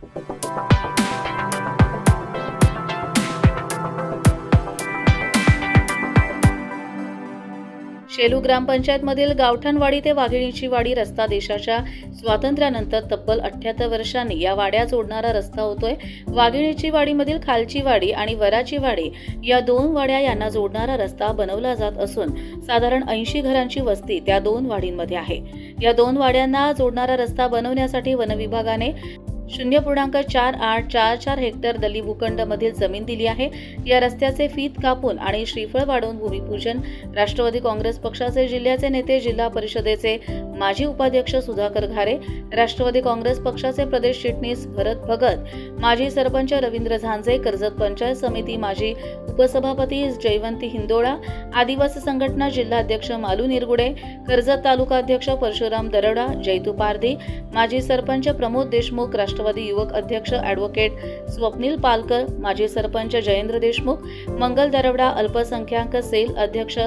शेलू ग्रामपंचायतमधील गावठणवाडी ते वाघिणीची वाडी रस्ता देशाच्या स्वातंत्र्यानंतर तब्बल अठ्याहत्तर वर्षांनी या वाड्या जोडणारा रस्ता होतोय. वाघिणीची वाडीमधील खालची वाडी आणि वराची वाडी या दोन वाड्या यांना जोडणारा रस्ता बनवला जात असून साधारण ऐंशी घरांची वस्ती त्या दोन वाडींमध्ये आहे. या दोन वाड्यांना जोडणारा रस्ता बनवण्यासाठी वनविभागाने शून्य पूर्णांक चार आठ चार चार हेक्टर दली भूखंडमधील जमीन दिली आहे. या रस्त्याचे फीत कापून आणि श्रीफळ वाढवून भूमिपूजन राष्ट्रवादी काँग्रेस पक्षाचे जिल्ह्याचे नेते जिल्हा परिषदेचे माजी उपाध्यक्ष सुधाकर घारे राष्ट्रवादी काँग्रेस पक्षाचे प्रदेश चिटणीस भरत भगत माजी सरपंच रवींद्र झांजे कर्जत पंचायत समिती माजी उपसभापती जयवंती हिंदोळा आदिवासी संघटना जिल्हाध्यक्ष मालू निरगुडे कर्जत तालुका अध्यक्ष परशुराम दरडा जैतू पारधी माजी सरपंच प्रमोद देशमुख राष्ट्र राष्ट्रवादी युवक अध्यक्ष ॲडव्होकेट स्वप्नील पालकर माजी सरपंच जयेंद्र देशमुख मंगल दरवडा अल्पसंख्याक सेल अध्यक्ष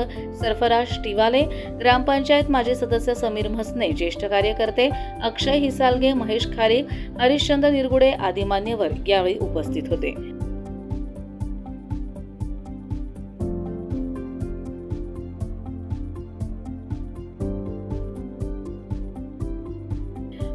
सरफराज टिवाले ग्रामपंचायत माजी सदस्य समीर म्हसने ज्येष्ठ कार्यकर्ते अक्षय हिसालगे महेश खारे हरिश्चंद्र निरगुडे आदी मान्यवर यावेळी उपस्थित होते.